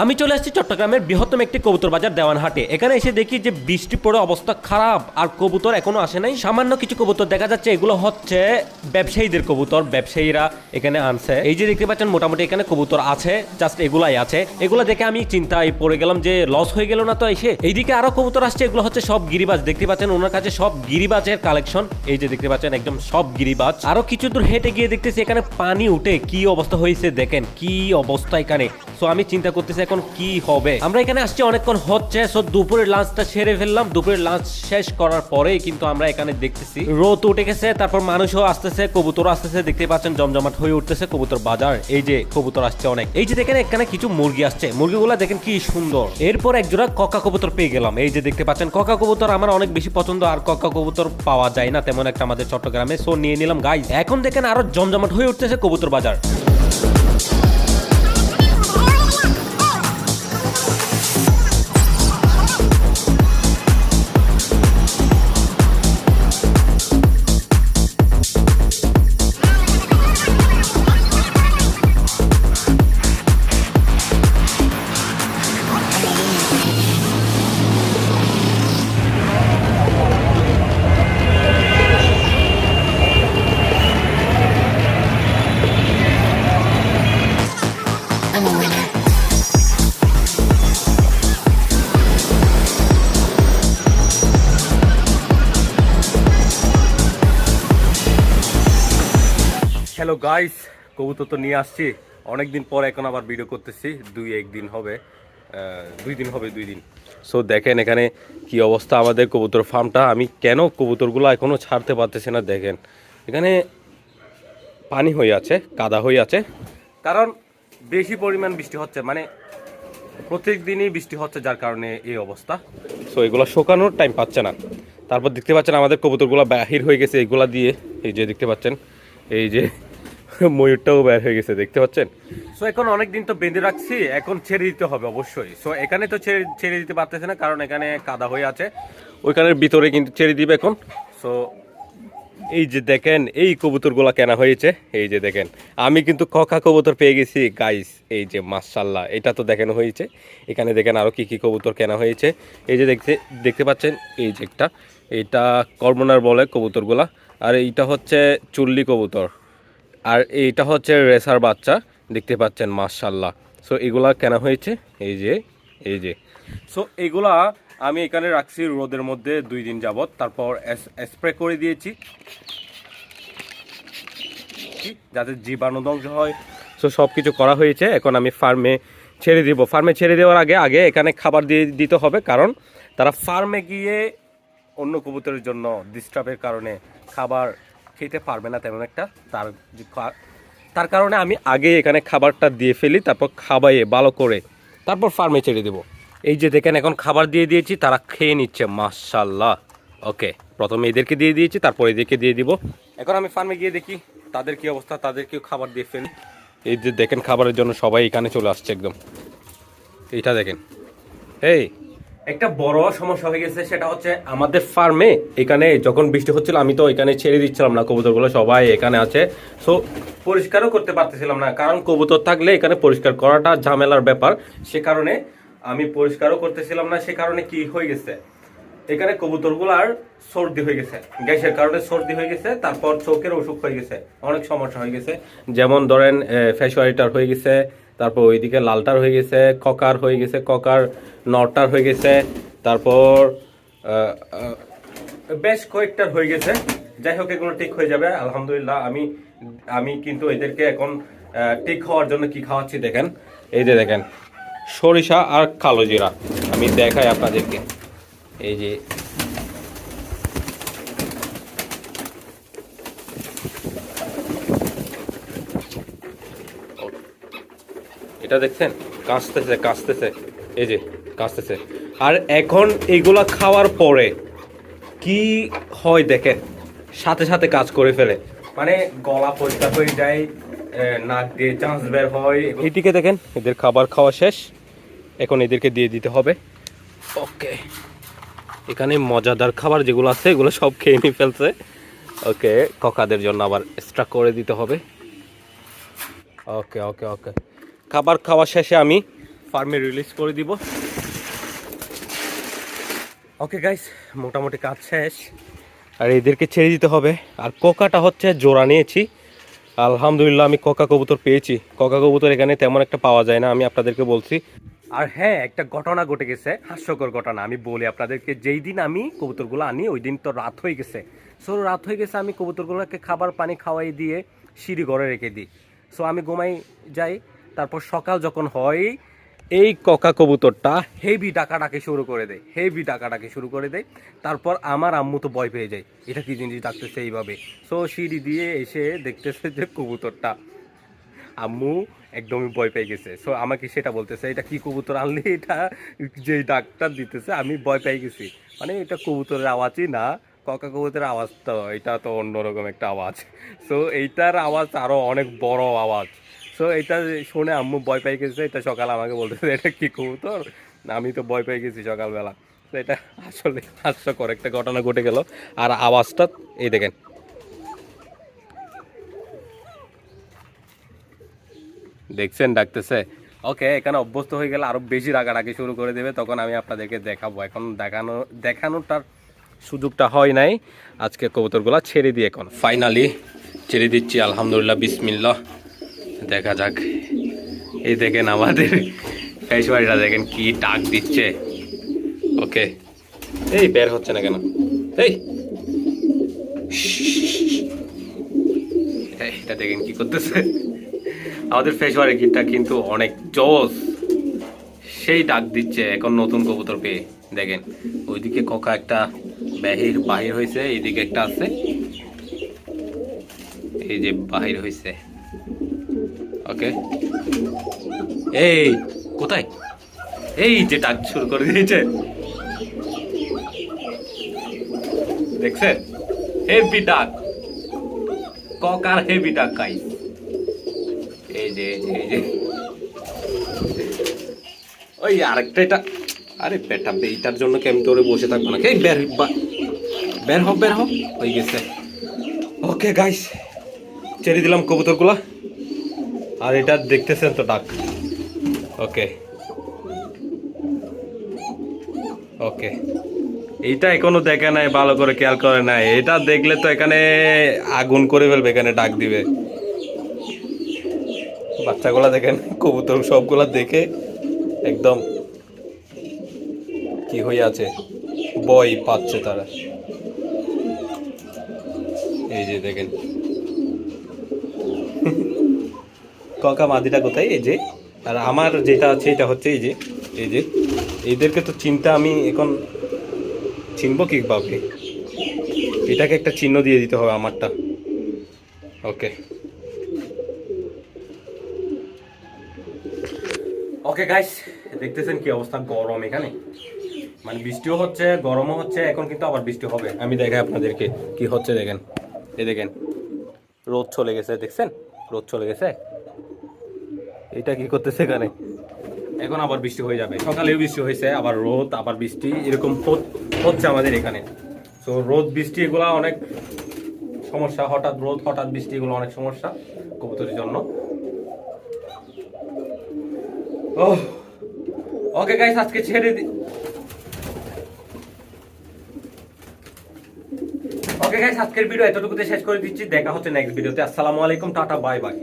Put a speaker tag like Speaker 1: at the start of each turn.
Speaker 1: আমি চলে আসছি চট্টগ্রামের বৃহত্তম একটি কবুতর বাজার দেওয়ানহাটে। এখানে এসে দেখি যে বৃষ্টি পড়ে অবস্থা খারাপ আর কবুতর এখনও আসে নাই। সামান্য কিছু কবুতর দেখা যাচ্ছে, এগুলো হচ্ছে ব্যবসায়ীদের কবুতর, ব্যবসায়ীরা এখানে আনছে। এই যে দেখতে পাচ্ছেন, মোটামুটি এখানে কবুতর আছে জাস্ট এগুলাই আছে। এগুলো দেখে আমি চিন্তায় পড়ে গেলাম যে লস হয়ে গেল না তো এসে। এইদিকে আরও কবুতর আসছে, এগুলো হচ্ছে সব গিরিবাজ। দেখতে পাচ্ছেন, ওনার কাছে সব গিরিবাজের কালেকশন এই যে দেখতে পাচ্ছেন, একদম সব গিরিবাজ। আরও কিছু দূর হেঁটে গিয়ে দেখতেছি, এখানে পানি উঠে কি অবস্থা হয়েছে দেখেন, কি অবস্থা এখানে। সো আমি চিন্তা করতেছি এখন কি হবে। আমরা এখানে আসছি অনেকক্ষণ হচ্ছে সো দুপুরের লাঞ্চটা সেরে ফেললাম। দুপুরের লাঞ্চ শেষ করার পরেই কিন্তু আমরা এখানে দেখতেছি, রোদ উঠে গেছে, তারপর মানুষও আসতেছে কবুতর আসতেছে দেখতে পাচ্ছেন জমজমাট হয়ে উঠতেছে কবুতর বাজার। এই যে কবুতর আসছে অনেক। এই যে দেখেন এখানে কিছু মুরগি আসছে। মুরগিগুলো দেখেন কি সুন্দর। এরপর এক জোড়া ককা কবুতর পেয়ে গেলাম। এই যে দেখতে পাচ্ছেন, ককা কবুতর আমার অনেক বেশি পছন্দ, আর ককা কবুতর পাওয়া যায় না, তেমন একটা আমাদের চট্টগ্রামে। সো নিয়ে নিলাম গাইজ এখন দেখেন আরও জমজমাট হয়ে উঠতেছে কবুতর বাজার। হ্যালো গাইস, কবুতর তো নিয়ে আসছি। অনেকদিন পর এখন আবার ভিডিও করতেছি। দুই একদিন হবে দুই দিন হবে, দুই দিন। সো দেখেন এখানে কি অবস্থা আমাদের কবুতর ফার্মটা আমি কেন কবুতরগুলো এখনও ছাড়তে পারতেছি না, দেখেন। এখানে পানি হয়ে আছে, কাদা হয়ে আছে। কারণ বেশি পরিমাণ বৃষ্টি হচ্ছে মানে প্রত্যেক দিনই বৃষ্টি হচ্ছে যার কারণে এই অবস্থা। সো এগুলো শুকানোর টাইম পাচ্ছে না। তারপর দেখতে পাচ্ছেন আমাদের কবুতরগুলো বাহির হয়ে গেছে, এগুলা দিয়ে। এই যে দেখতে পাচ্ছেন, এই যে ময়ূরটাও বের হয়ে গেছে দেখতে পাচ্ছেন? সো এখন অনেক দিন তো বেঁধে রাখছি এখন ছেড়ে দিতে হবে অবশ্যই। সো এখানে তো ছেড়ে ছেড়ে দিতে পারতেছে না কারণ এখানে কাদা হয়ে আছে। ওইখানের ভিতরে কিন্তু ছেড়ে দিবে এখন। সো এই যে দেখেন এই কবুতরগুলা কেনা হয়েছে। এই যে দেখেন আমি কিন্তু ককা কবুতর পেয়ে গেছি গাইস এই যে মার্শাল্লাহ এটা তো দেখানো হয়েছে। এখানে দেখেন আরও কি কি কবুতর কেনা হয়েছে। এই যে দেখতে দেখতে পাচ্ছেন এই যে একটা এটা কর্মনার বলে কবুতরগুলা। আর এইটা হচ্ছে চুল্লি কবুতর। আর এইটা হচ্ছে রেসার বাচ্চা, দেখতে পাচ্ছেন মার্শাল্লাহ সো এগুলা কেনা হয়েছে? এই যে এই যে। সো এগুলা আমি এখানে রাখছি রোদের মধ্যে দুই দিন যাবত তারপর স্প্রে করে দিয়েছি। যাতে জীবাণু ধ্বংস হয়। সো সব কিছু করা হয়েছে। এখন আমি ফার্মে ছেড়ে দিব। ফার্মে ছেড়ে দেওয়ার আগে আগে এখানে খাবার দিয়ে দিতে হবে। কারণ তারা ফার্মে গিয়ে অন্য কবুতরের জন্য ডিস্টার্বের কারণে খাবার খেতে পারবে না তেমন একটা। তার তার কারণে আমি আগে এখানে খাবারটা দিয়ে ফেলি, তারপর খাবাইয়ে ভালো করে তারপর ফার্মে ছেড়ে দেবো। এই যে দেখেন, এখন খাবার দিয়ে দিয়েছি, তারা খেয়ে নিচ্ছে মাশাল্লাহ ওকে, প্রথমে এদেরকে দিয়ে দিয়েছি, তারপর এদেরকে দিয়ে দিব। এখন আমি ফার্মে গিয়ে দেখি তাদের কি অবস্থা, তাদেরকেও খাবার দিয়ে ফেলি। এই যে দেখেন, খাবারের জন্য সবাই এখানে চলে আসছে একদম। এইটা দেখেন। এই একটা বড় সমস্যা হয়ে গেছে, সেটা হচ্ছে আমাদের ফার্মে এখানে যখন বৃষ্টি হচ্ছিল, আমি তো এখানে ছেড়ে দিচ্ছিলাম না, কবুতরগুলো সবাই এখানে আছে। সো পরিষ্কারও করতে পারতেছিলাম না, কারণ কবুতর থাকলে এখানে পরিষ্কার করাটা ঝামেলার ব্যাপার। সে কারণে আমি পরিষ্কারও করতেছিলাম না, সে কারণে কি হয়ে গেছে? এখানে কবুতরগুলার সর্দি হয়ে গেছে, গ্যাসের কারণে সর্দি হয়ে গেছে, তারপর চোখের অসুখ হয়ে গেছে, অনেক সমস্যা হয়ে গেছে। যেমন ধরেন ফেসওয়ারিটার হয়ে গেছে তারপর ওইদিকে লালটার হয়ে গেছে, ককার হয়ে গেছে, ককার নটার হয়ে গেছে, তারপর বেশ কয়েকটার হয়ে গেছে। যাই হোক, এগুলো ঠিক হয়ে যাবে, আলহামদুলিল্লাহ। আমি আমি কিন্তু এদেরকে এখন ঠিক হওয়ার জন্য কি খাওয়াচ্ছি দেখেন। এই যে দেখেন, সরিষা আর কালো জিরা। আমি দেখাই আপনাদেরকে। এই যে এটা দেখছেন? কাঁচতেছে কাঁচতেছে। এই যে, কাঁচতেছে। আর এখন এগুলা খাওয়ার পরে কি হয় দেখেন? সাথে সাথে কাজ করে ফেলে। মানে গলা পরিষ্কার হয়ে যায় নাক দিয়ে চান্স বের হয়। এইদিকে দেখেন, এদের খাবার খাওয়া শেষ। এখন এদেরকে দিয়ে দিতে হবে। ওকে। এখানে মজাদার খাবার যেগুলো আছে, এগুলো সব খেয়ে নিয়ে ফেলছে। ওকে, ককাদের জন্য আবার এক্সট্রা করে দিতে হবে। ওকে ওকে ওকে। খাবার খাওয়া শেষে আমি ফার্মে রিলিজ করে দিব। ওকে গাইস মোটামুটি কাজ শেষ। আর এদেরকে ছেড়ে দিতে হবে। আর কোকাটা হচ্ছে জোড়া নিয়েছি। আলহামদুলিল্লাহ, আমি কোকা কবুতর পেয়েছি। কোকা কবুতর এখানে তেমন একটা পাওয়া যায় না, আমি আপনাদেরকে বলছি। আর হ্যাঁ একটা ঘটনা ঘটে গেছে, হাস্যকর ঘটনা, আমি বলি আপনাদেরকে, যেই দিন আমি কবুতরগুলো আনি, ওই দিন তো রাত হয়ে গেছে। সো রাত হয়ে গেছে, আমি কবুতরগুলোকে খাবার পানি খাওয়াই দিয়ে সিঁড়ি ঘরে রেখে দিই। সো আমি ঘুমাই যাই তারপর সকাল যখন হয়, এই ককা কবুতরটা হেভি ডাকাডাকি শুরু করে দেয় হেভি ডাকাডাকি শুরু করে দেয়। তারপর আমার আম্মু তো ভয় পেয়ে যায়, এটা কি জিনিস ডাকতেছে এইভাবে। সো সিঁড়ি দিয়ে এসে দেখতেছে যে কবুতরটা, আম্মু একদমই ভয় পেয়ে গেছে। সো আমাকে সেটা বলতেছে, এটা কি কবুতর আনলি? এটা যে ডাকটা দিতেছে, আমি ভয় পেয়ে গেছি। মানে এটা কবুতরের আওয়াজই না, ককা কবুতরের আওয়াজ তো, এটা তো অন্যরকম একটা আওয়াজ। সো এইটার আওয়াজ আরও অনেক বড় আওয়াজ। সো এটা শুনে আম্মু ভয় পেয়ে গেছে, এটা সকাল আমাকে বলতেছে, এটা কি কবুতর? আমি তো ভয় পেয়ে গেছি সকালবেলা। তো এটা আসলে হাস্যকর একটা ঘটনা ঘটে গেল। আর আওয়াজটা, এই দেখেন। দেখছেন, ডাকতেছে। ওকে এখানে অভ্যস্ত হয়ে গেলে আরও বেশি রাগারাগি শুরু করে দেবে, তখন আমি আপনাদেরকে দেখাবো। এখন দেখানো, দেখানোটার সুযোগটা হয় নাই। আজকে কবুতরগুলো ছেড়ে দিই এখন ফাইনালি ছেড়ে দিচ্ছি, আলহামদুলিল্লাহ, বিসমিল্লাহ। দেখা যাক। এই দেখেন আমাদের পেশবাড়িটা দেখেন কি ডাক দিচ্ছে। ওকে। এই বের হচ্ছে না কেন? এই। এটা দেখেন কি করতেছে। আমাদের ফেসওয়ারের গিটটা কিন্তু অনেক জোস। সেই ডাক দিচ্ছে এখন নতুন কবুতর পেয়ে। দেখেন, ওইদিকে ককা একটা বাহির বাহির হয়েছে, এইদিকে একটা আছে। এই যে বাহির হয়েছে। ওকে। এই, কোথায়? এই যে ডাক শুরু করে দিয়েছে। দেখছেন? হেভি ডাক ককার হেভি ডাক গাইস এই যে এই যে এই যে। ওই আরেকটা এটা। আরে বেটা, এইটার জন্য কি আমি তোরে বসে থাকব না এই বের বের হ বের হ। হয়ে গেছে। ওকে গাইস ছেড়ে দিলাম কবুতরগুলা। আর এটা দেখতেছেন তো ডাক। ওকে ওকে এইটা এখনও দেখে নাই, ভালো করে খেয়াল করে নাই। এটা দেখলে তো এখানে আগুন করে ফেলবে, এখানে ডাক দিবে। বাচ্চাগুলা দেখেন, কবুতর সবগুলা দেখে একদম কি হয়ে আছে বই পাচ্ছে তারা। এই যে দেখেন। ককা মাদিটা কোথায়? এই যে আর আমার যেটা আছে এটা হচ্ছে এই যে এই যে এদেরকে তো চিন্তা আমি এখন চিনবো কীভাবে এটাকে একটা চিহ্ন দিয়ে দিতে হবে আমারটা। ওকে। ওকে গাইস দেখতেছেন কি অবস্থা গরম এখানে? মানে বৃষ্টিও হচ্ছে গরমও হচ্ছে এখন কিন্তু আবার বৃষ্টি হবে। আমি দেখাই আপনাদেরকে কি হচ্ছে দেখেন। এই দেখেন রোদ চলে গেছে দেখছেন? রোদ চলে গেছে? এটা কি করতেছে এখানে? এখন আবার বৃষ্টি হয়ে যাবে। সকালেও বৃষ্টি হয়েছে, আবার রোদ, আবার বৃষ্টি, এরকম হচ্ছে আমাদের এখানে। তো রোদ, বৃষ্টি এগুলা অনেক সমস্যা। হঠাৎ রোদ, হঠাৎ বৃষ্টি এগুলো অনেক সমস্যা কবুতরের জন্য। ওকে গাইস আজকে ছেড়ে দি ওকে গাইস আজকের ভিডিও এতটুকুতে শেষ করে দিচ্ছি। দেখা হচ্ছে নেক্সট ভিডিওতে আসসালামু আলাইকুম, টাটা বাই বাই